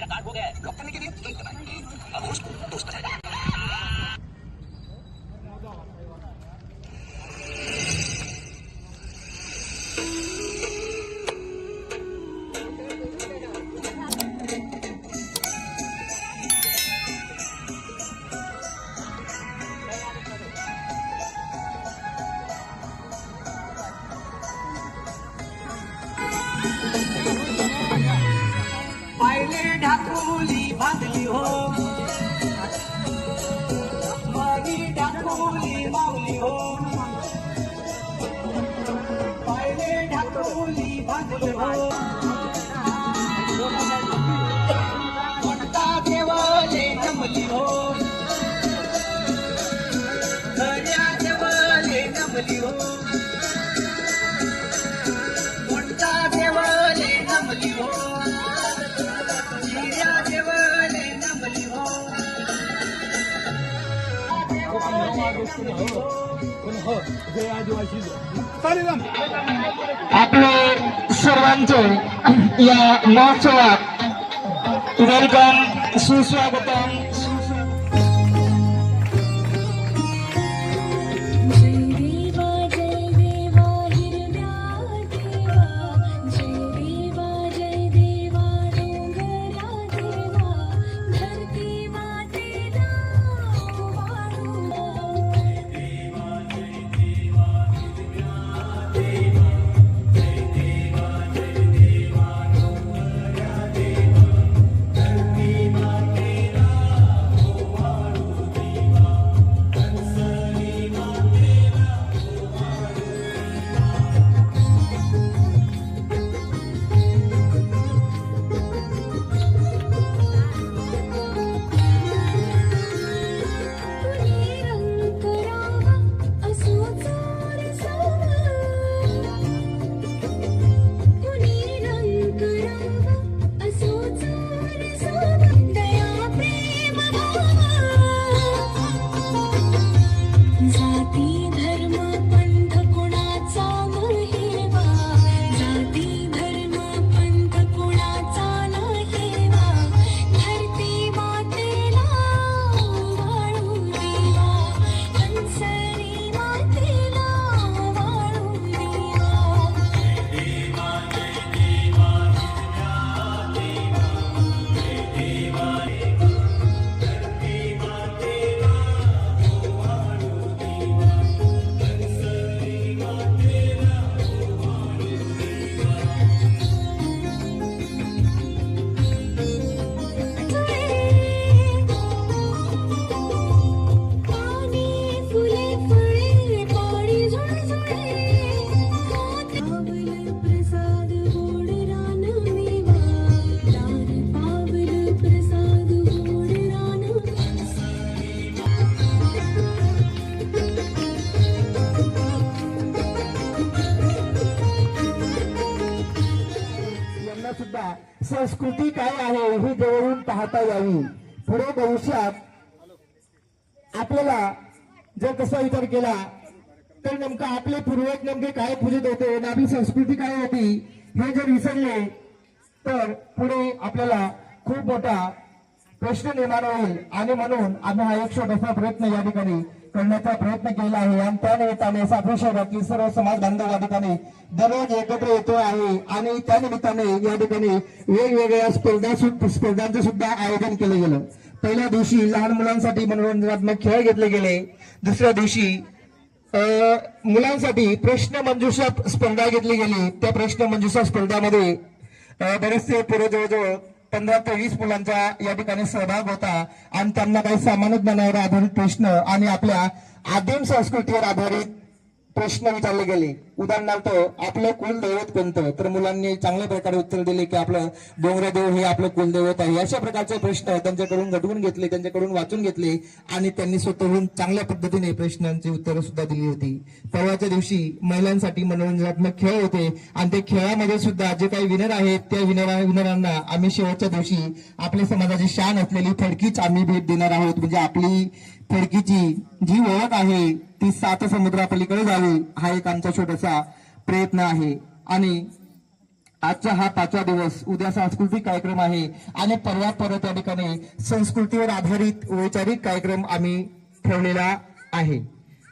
मेरा कार्ड हो गया है। ब्लॉक करने के लिए? लिंक दबाएं अब होस्ट दोस्त बनाएं Bye. आपले सर्वांचे या महोत्सवात वेलकम सुस्वागतम. संस्कृती काय आहे ही जवळून पाहता यावी. पुढे भविष्यात आपल्याला जर तसा विचार केला तर नेमकं आपले पूर्वज नेमके काय पूजित होते आणि आपली संस्कृती काय होती हे जर विसरले तर पुढे आपल्याला खूप मोठा प्रश्न निर्माण होईल. आणि म्हणून आम्ही हा एक छोटासा प्रयत्न या ठिकाणी करण्याचा प्रयत्न केला आहे. आणि त्यानिमित्ताने निमित्ताने शहरातील सर्व समाज बांधव या ठिकाणी दररोज एकत्र येतो आहे. आणि त्यानिमित्ताने या ठिकाणी वेगवेगळ्या स्पर्धा स्पर्धांचं सुद्धा आयोजन केलं गेलं. पहिल्या दिवशी लहान मुलांसाठी मनोरंजनात्मक खेळ घेतले गेले. दुसऱ्या दिवशी मुलांसाठी प्रश्न मंजुषा स्पर्धा घेतली गेली. त्या प्रश्न मंजुषा स्पर्धामध्ये बरेचसे पुढे जवळजवळ पंधरा ते वीस मुलांचा या ठिकाणी सहभाग होता. आणि त्यांना काही सामान्य ज्ञानावर आधारित प्रश्न आणि आपल्या आदिम संस्कृतीवर आधारित प्रश्न विचारले गेले. उदाहरणार्थ आपलं कुलदैवत कोणतं? तर मुलांनी चांगल्या प्रकारे उत्तर दिले की आपलं डोंगरादेव हे आपलं कुलदैवत आहे. अशा प्रकारचे प्रश्न त्यांच्याकडून घडवून घेतले त्यांच्याकडून वाचून घेतले आणि त्यांनी स्वतःहून चांगल्या पद्धतीने प्रश्नांची उत्तरं सुद्धा दिली होती. परवाच्या दिवशी महिलांसाठी मनोरंजनात्मक खेळ होते आणि ते खेळामध्ये सुद्धा जे काही विनर आहेत त्या विनर विनरांना आम्ही शेवटच्या दिवशी आपल्या समाजाची शान असलेली फडकीच आम्ही भेट देणार आहोत. म्हणजे आपली फडकीची जी ओळख आहे ती सात समुद्रापलीकडे जावी हा एक आमचा छोटासा प्रयत्न आहे. आणि आजचा हा पाचवा दिवस उद्या सांस्कृतिक कार्यक्रम आहे. आणि परवा परत त्या ठिकाणी संस्कृतीवर आधारित वैचारिक कार्यक्रम आम्ही ठेवलेला आहे.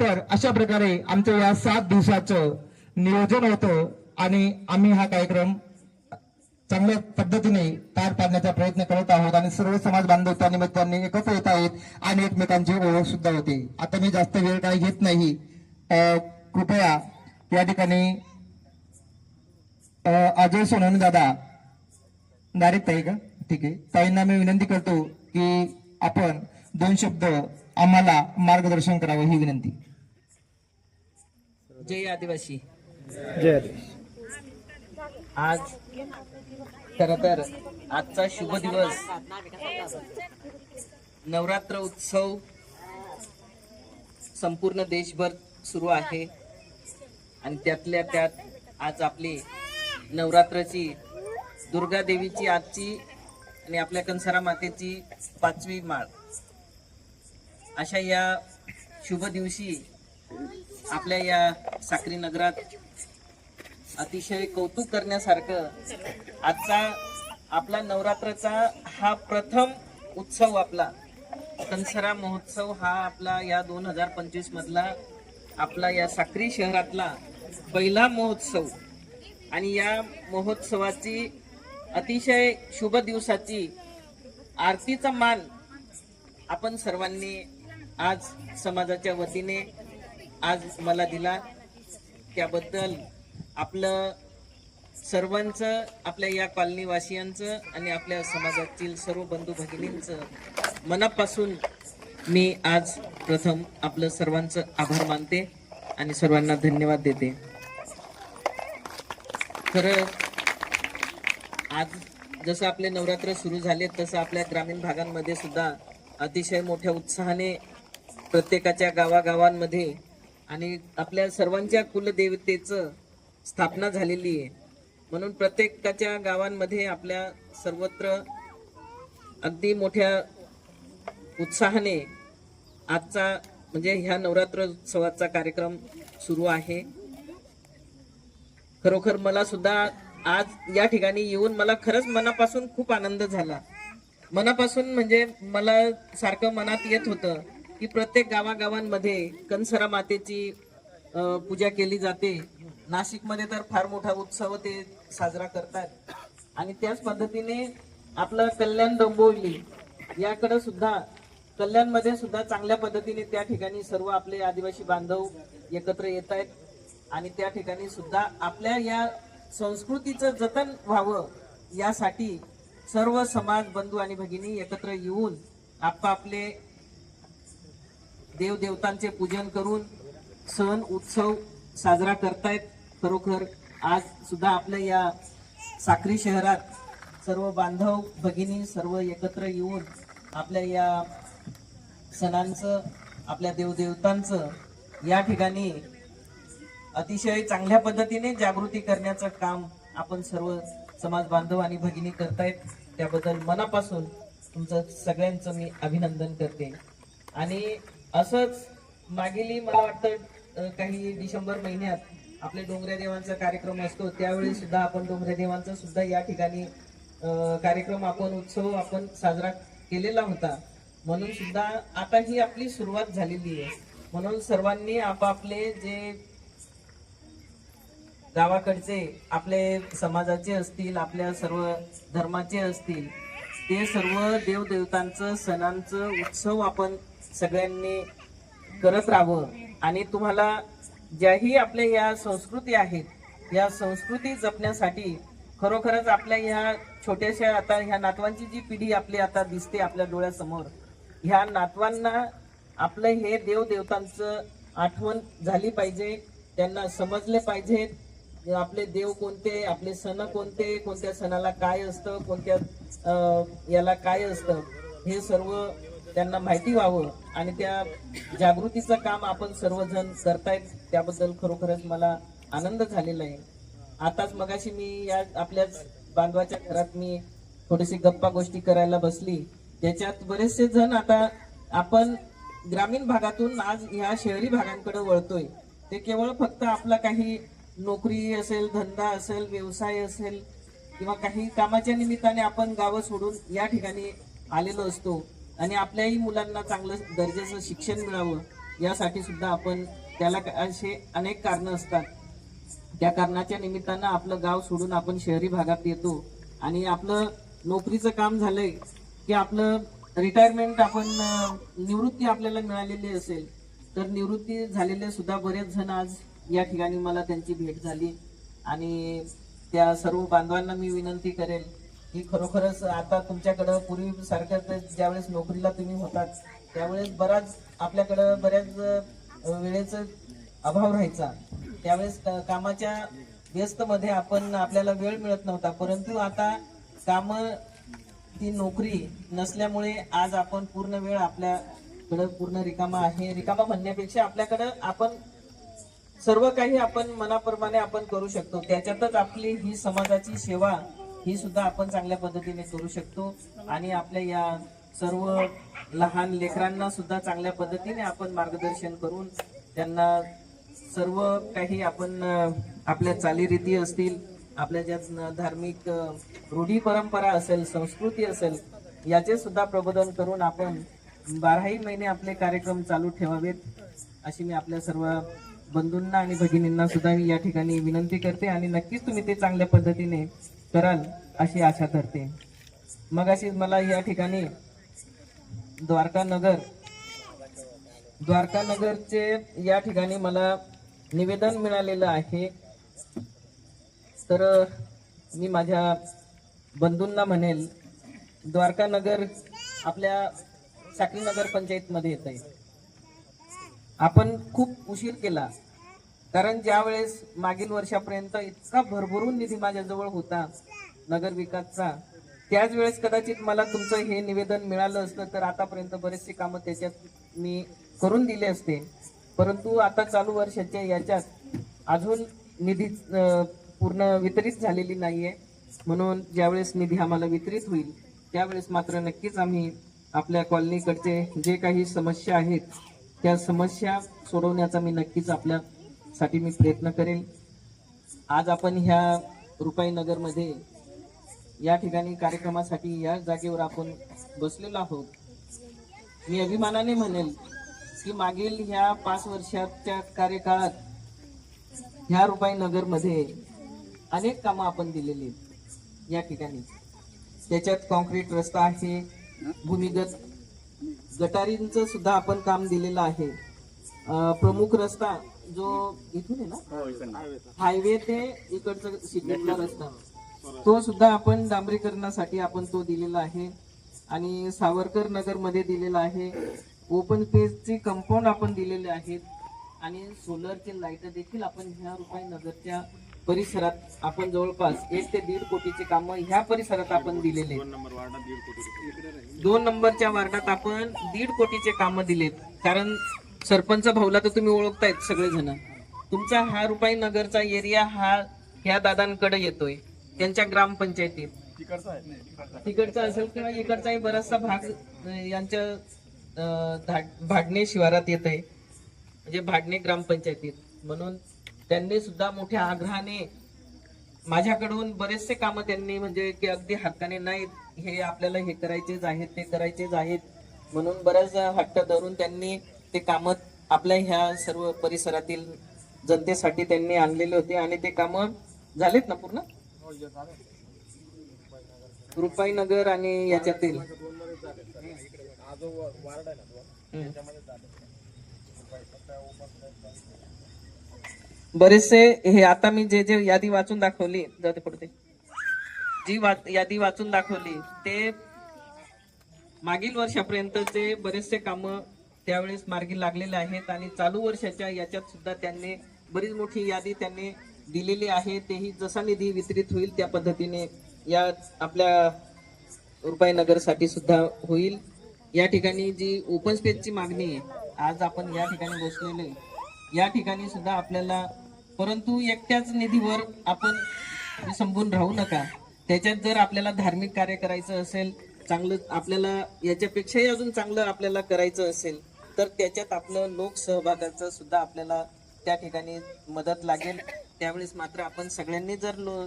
तर अशा प्रकारे आमचं या सात दिवसाचं नियोजन होतं आणि आम्ही हा कार्यक्रम चांगल्या पद्धतीने पार पाडण्याचा प्रयत्न करत आहोत आणि सर्व समाज बांधव त्या निमित्ताने एकत्र येत आहेत आणि एकमेकांची ओळख सुद्धा होते. आता मी जास्त वेळ काही घेत नाही. कृपया या ठिकाणी अजय सोनवणे दादा. डायरेक्ट ताई का? ठीक आहे. ताईंना मी विनंती करतो की आपण दोन शब्द आम्हाला मार्गदर्शन करावं ही विनंती. जय आदिवासी. जय आज खर तर आजचा शुभ दिवस. नवरात्र उत्सव संपूर्ण देशभर सुरू आहे. आणि त्यातल्या त्यात आज आपली नवरात्रची दुर्गा देवीची आजची आणि आपल्या कंसारा मातेची पाचवी माळ. अशा या शुभ दिवशी आपल्या या साक्री नगरात अतिशय कौतुक करण्यासारखं. आजचा आपला नवरात्राचा हा प्रथम उत्सव आपला. कंसरा महोत्सव हा आपला या दोन हजार पंचवीस मधला आपला या साक्री शहरातला पहिला महोत्सव. आणि या महोत्सवाची अतिशय शुभ दिवसाची आरतीचा मान आपण सर्वांनी आज समाजाच्या वतीने आज मला दिला. त्याबद्दल आपलं सर्वांचं आपल्या या कॉलनीवासियांचं आणि आपल्या समाजातील सर्व बंधू भगिनींचं मनापासून मी आज प्रथम आपलं सर्वांचं आभार मानते आणि सर्वांना धन्यवाद देते. खरं आज जसं आपले नवरात्र सुरू झाले तसं आपल्या ग्रामीण भागांमध्ये सुद्धा अतिशय मोठ्या उत्साहाने प्रत्येकाच्या गावागावांमध्ये आणि आपल्या सर्वांच्या कुलदेवतेचं स्थापना झालेली आहे. म्हणून प्रत्येकाच्या गावांमध्ये आपल्या सर्वत्र अगदी मोठ्या उत्साहाने आजचा म्हणजे ह्या नवरात्र उत्सवाचा कार्यक्रम सुरू आहे. खरोखर मला सुद्धा आज या ठिकाणी येऊन मला खरंच मनापासून खूप आनंद झाला. मनापासून म्हणजे मला सारखं मनात येत होतं की प्रत्येक गावागावांमध्ये कंसरा मातेची पूजा केली जाते. नाशिकमध्ये तर फार मोठा उत्सव ते साजरा करतात. आणि त्याच पद्धतीने आपलं कल्याण डोंबिवली याकडे सुद्धा कल्याणमध्ये सुद्धा चांगल्या पद्धतीने त्या ठिकाणी सर्व आपले आदिवासी बांधव एकत्र येत आहेत आणि त्या ठिकाणी सुद्धा आपल्या या संस्कृतीचं जतन व्हावं यासाठी सर्व समाज बंधू आणि भगिनी एकत्र येऊन आपापले देवदेवतांचे पूजन करून सण उत्सव साजरा करतायत. खरोखर आज सुद्धा आपल्या या साक्री शहरात सर्व बांधव भगिनी सर्व एकत्र येऊन आपल्या या सणांचं आपल्या देवदेवतांचं या ठिकाणी अतिशय चांगल्या पद्धतीने जागृती करण्याचं काम आपण सर्व समाज बांधव आणि भगिनी करतायत. त्याबद्दल मनापासून तुमचं सगळ्यांचं मी अभिनंदन करते. आणि असंच मागील मला वाटतं काही डिसेंबर महिन्यात आपल्या डोंगऱ्या देवांचा कार्यक्रम असतो त्यावेळी सुद्धा आपण डोंगऱ्या देवांचा सुद्धा या ठिकाणी कार्यक्रम आपण उत्सव आपण साजरा केलेला होता. म्हणून सुद्धा आता ही आपली सुरुवात झालेली आहे. म्हणून सर्वांनी आपापले जे गावाकडचे आपले समाजाचे असतील आपल्या सर्व धर्माचे असतील ते सर्व देवदेवतांचं सणांचं उत्सव आपण सगळ्यांनी करत राहावं. आणि तुम्हाला ज्याही आपल्या या संस्कृती आहेत या संस्कृती जपण्यासाठी खरोखरच आपल्या ह्या छोट्याशा आता ह्या नातवांची जी पिढी आपली आता दिसते आपल्या डोळ्यासमोर ह्या नातवांना आपलं हे देवदेवतांचं आठवण झाली पाहिजे त्यांना समजले पाहिजेत आपले देव कोणते आपले सण कोणते कोणत्या सणाला काय असतं कोणत्या याला काय असतं हे सर्व त्यांना माहिती व्हावं आणि त्या जागृतीचं काम आपण सर्वजण करतायत त्याबद्दल खरोखरच मला आनंद झालेला आहे. आताच मगाशी मी या आपल्याच बांधवाच्या घरात मी थोडीशी गप्पा गोष्टी करायला बसली. त्याच्यात बरेचसे जण आता आपण ग्रामीण भागातून आज ह्या शहरी भागांकडे वळतोय. ते केवळ फक्त आपला काही नोकरी असेल धंदा असेल व्यवसाय असेल किंवा काही कामाच्या निमित्ताने आपण गावं सोडून या ठिकाणी आलेलो असतो. आणि आपल्याही मुलांना चांगलं दर्जाचं शिक्षण मिळावं यासाठी सुद्धा आपण त्याला असे अनेक कारणं असतात. त्या कारणाच्या निमित्तानं आपलं गाव सोडून आपण शहरी भागात येतो आणि आपलं नोकरीचं काम झालंय की आपलं रिटायरमेंट आपण निवृत्ती आपल्याला मिळालेली असेल तर निवृत्ती झालेले सुद्धा बरेच जण आज या ठिकाणी मला त्यांची भेट झाली आणि त्या सर्व बांधवांना मी विनंती करेल की खरोखरच आता तुमच्याकडं पूर्वीसारखं तर ज्यावेळेस नोकरीला तुम्ही होतात त्यावेळेस बराच आपल्याकडं बऱ्याच वेळेचं अभाव राहायचा. त्यावेळेस कामाच्या व्यस्तमध्ये आपण आपल्याला वेळ मिळत नव्हता. परंतु आता काम ती नोकरी नसल्यामुळे आज आपण पूर्ण वेळ आपल्याकडं पूर्ण रिकामा आहे. रिकामा म्हणण्यापेक्षा आपल्याकडं आपण सर्व काही आपण मनाप्रमाणे आपण करू शकतो. त्याच्यातच आपली ही समाजाची सेवा ही सुद्धा आपण चांगल्या पद्धतीने करू शकतो. आणि आपल्या या सर्व लहान लेकरांना सुद्धा चांगल्या पद्धतीने आपण मार्गदर्शन करून त्यांना सर्व काही आपण आपल्या चालीरीती असतील आपल्या ज्या धार्मिक रूढी परंपरा असेल संस्कृती असेल याचे सुद्धा प्रबोधन करून आपण बाराही महिने आपले कार्यक्रम चालू ठेवावेत अशी मी आपल्या सर्व बंधूंना आणि भगिनींना सुद्धा मी या ठिकाणी विनंती करते. आणि नक्कीच तुम्ही ते चांगल्या पद्धतीने कराल अशी आशा करते मग अशी मला या ठिकाणी द्वारकानगर द्वारकानगरचे या ठिकाणी मला निवेदन मिळालेलं आहे. तर मी माझ्या बंधूंना म्हणेल द्वारकानगर आपल्या साखरी पंचायतमध्ये येत आहे आपण खूप उशीर केला. कारण ज्या वेळेस मागील वर्षापर्यंत इतका भरभरून निधी माझ्याजवळ होता नगर विकासचा त्याच वेळेस कदाचित मला तुमचं हे निवेदन मिळालं असतं तर आतापर्यंत बरेचसे कामं त्याच्यात मी करून दिले असते. परंतु आता चालू वर्षाच्या याच्यात अजून निधी पूर्ण वितरित झालेली नाहीये. म्हणून ज्यावेळेस निधी आम्हाला वितरित होईल त्यावेळेस मात्र नक्कीच आम्ही आपल्या कॉलनीकडचे जे काही समस्या आहेत त्या समस्या सोडवण्याचा मी नक्कीच आपल्या साठी मी प्रयत्न करेल. आज आपण ह्या रुपाई नगरमध्ये या ठिकाणी कार्यक्रमासाठी या जागेवर आपण बसलेलो आहोत. मी अभिमानाने म्हणेल की मागील ह्या पाच वर्षाच्या कार्यकाळात ह्या रुपाई नगरमध्ये अनेक कामं आपण दिलेली आहेत. या ठिकाणी त्याच्यात कॉन्क्रीट रस्ता आहे भूमिगत गटारींचं सुद्धा आपण काम दिलेलं आहे. प्रमुख रस्ता जो इथून आहे ना? हायवे ते इकडचं सिग्नलचा रस्ता. तो सुद्धा आपण डांबरीकरणासाठी आपण तो दिलेला आहे. आणि सावरकर नगरमध्ये दिलेला आहे. ओपन स्पेसचे कंपाऊंड आपण दिलेले आहेत. आणि सोलरचे लाइट देखील आपण ह्या रुपाई नगरच्या परिसरात आपण जवळपास एक ते दीड कोटीची कामं ह्या परिसरात आपण दिलेले. दोन नंबरच्या वार्डात आपण दीड कोटीचे कामं दिलेत. कारण सरपंच भाऊला तर तुम्ही ओळखतायत सगळेजण. तुमचा हा रुपाई नगरचा एरिया हा ह्या दादांकडे येतोय. त्यांच्या ग्रामपंचायतीत. तिकडचा असेल किंवा इकडचाही बराचसा भाग यांच्या धाड- भाडणे शिवारात येत आहे म्हणजे भाडणे ग्रामपंचायतीत. म्हणून त्यांनी सुद्धा मोठ्या आग्रहाने माझ्याकडून बरेचसे कामं त्यांनी म्हणजे की अगदी हक्काने नाहीत हे आपल्याला हे करायचेच आहेत ते करायचेच आहेत. म्हणून बऱ्याच हट्ट धरून त्यांनी ते कामं आपल्या ह्या सर्व परिसरातील जनतेसाठी त्यांनी आणलेले होते आणि ते कामं झालेत ना पूर्ण? रुपाई नगर आणि याच्यातील. बरेचसे हे आता मी जे जे यादी वाचून दाखवली जाते पडते जी वा- यादी वाचून दाखवली ते मागील वर्षापर्यंतचे बरेचसे कामं त्यावेळेस मार्गी लागलेले आहेत आणि चालू वर्षाच्या याच्यात सुद्धा त्यांनी बरीच मोठी यादी त्यांनी दिलेली आहे. तेही जसा निधी वितरित होईल त्या पद्धतीने या आपल्या रुपाईनगरसाठी सुद्धा होईल. या ठिकाणी जी ओपन स्पेसची मागणी आहे आज आपण या ठिकाणी बसलेलो आहे. या ठिकाणी सुद्धा आपल्याला परंतु एकट्याच निधीवर आपण संपून राहू नका. त्याच्यात जर आपल्याला धार्मिक कार्य करायचं असेल चांगलं आपल्याला याच्यापेक्षाही अजून चांगलं आपल्याला करायचं असेल तर त्याच्यात आपलं लोकसहभागाचं सुद्धा आपल्याला त्या ठिकाणी मदत लागेल. त्यावेळेस मात्र आपण सगळ्यांनी जर लो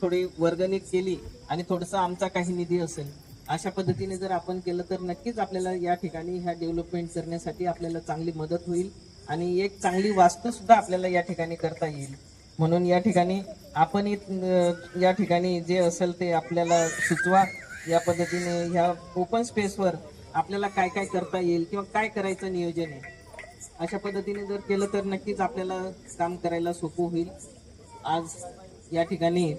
थोडी वर्गणी केली आणि थोडंसं आमचा काही निधी असेल अशा पद्धतीने जर आपण केलं तर नक्कीच आपल्याला या ठिकाणी ह्या डेव्हलपमेंट करण्यासाठी आपल्याला चांगली मदत होईल आणि एक चांगली वास्तूसुद्धा आपल्याला या ठिकाणी करता येईल. म्हणून या ठिकाणी आपण या ठिकाणी जे असेल ते आपल्याला सुचवा. या पद्धतीने ह्या ओपन स्पेसवर आपल्याला काय काय करता येईल किंवा काय करायचं नियोजन आहे? अशा पद्धतीने जर केलं तर नक्कीच आपल्याला काम करायला सोपं होईल. आज या ठिकाणी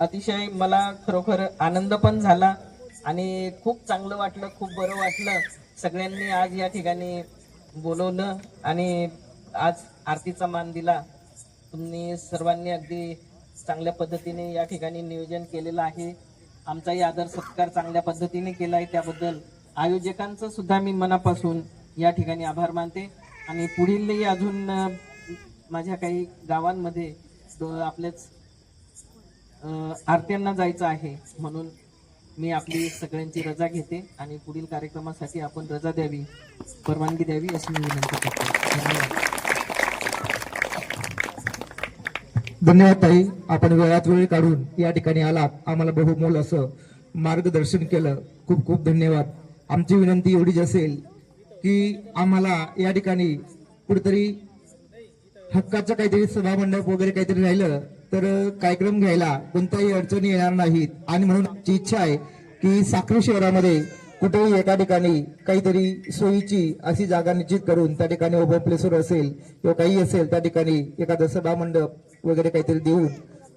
अतिशय मला खरोखर आनंद पण झाला आणि खूप चांगलं वाटलं खूप बरं वाटलं. सगळ्यांनी आज या ठिकाणी बोलवलं आणि आज आरतीचा मान दिला. तुम्ही सर्वांनी अगदी चांगल्या पद्धतीने या ठिकाणी नियोजन केलेलं आहे. आमचाही आदर सत्कार चांगल्या पद्धतीने केला आहे. त्याबद्दल आयोजकांचं सुद्धा मी मनापासून या ठिकाणी आभार मानते. आणि पुढीलही अजून माझ्या काही गावांमध्ये आपल्याच आरत्यांना जायचं आहे म्हणून मी आपली सगळ्यांची रजा घेते. आणि पुढील कार्यक्रमासाठी आपण रजा द्यावी परवानगी द्यावी अशी मी विनंती करतो. धन्यवाद. धन्यवाद ताई. आपण वेळात वेळ काढून या ठिकाणी आलात. आम्हाला बहुमोल असं मार्गदर्शन केलं. खूप खूप धन्यवाद. आमची विनंती एवढीच असेल की आम्हाला या ठिकाणी कुठेतरी हक्काचं काहीतरी सभामंडप वगैरे काहीतरी राहिलं तर कार्यक्रम घ्यायला कोणत्याही अडचणी येणार नाहीत. आणि म्हणून आमची इच्छा आहे की साखरी शहरामध्ये कुठेही एका ठिकाणी काहीतरी सोयीची अशी जागा निश्चित करून त्या ठिकाणी ओपन प्लेसवर असेल किंवा काही असेल त्या ठिकाणी एखादं सभामंडप वगैरे काहीतरी देऊन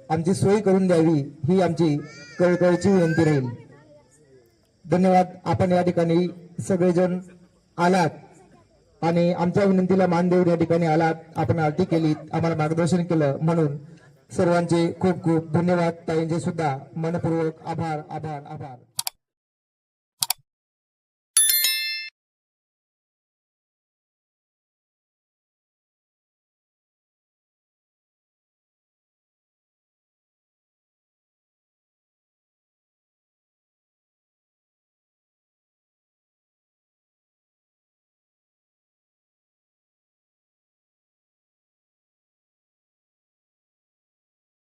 आमची सोय करून द्यावी ही आमची कळकळीची विनंती राहील. धन्यवाद. आपण या ठिकाणी सगळेजण आलात आणि आमच्या विनंतीला मान देऊन या ठिकाणी आलात. आपण आरती केली आम्हाला मार्गदर्शन केलं म्हणून सर्वांचे खूप खूप धन्यवाद. ताईंचे सुद्धा मनपूर्वक आभार आभार आभार.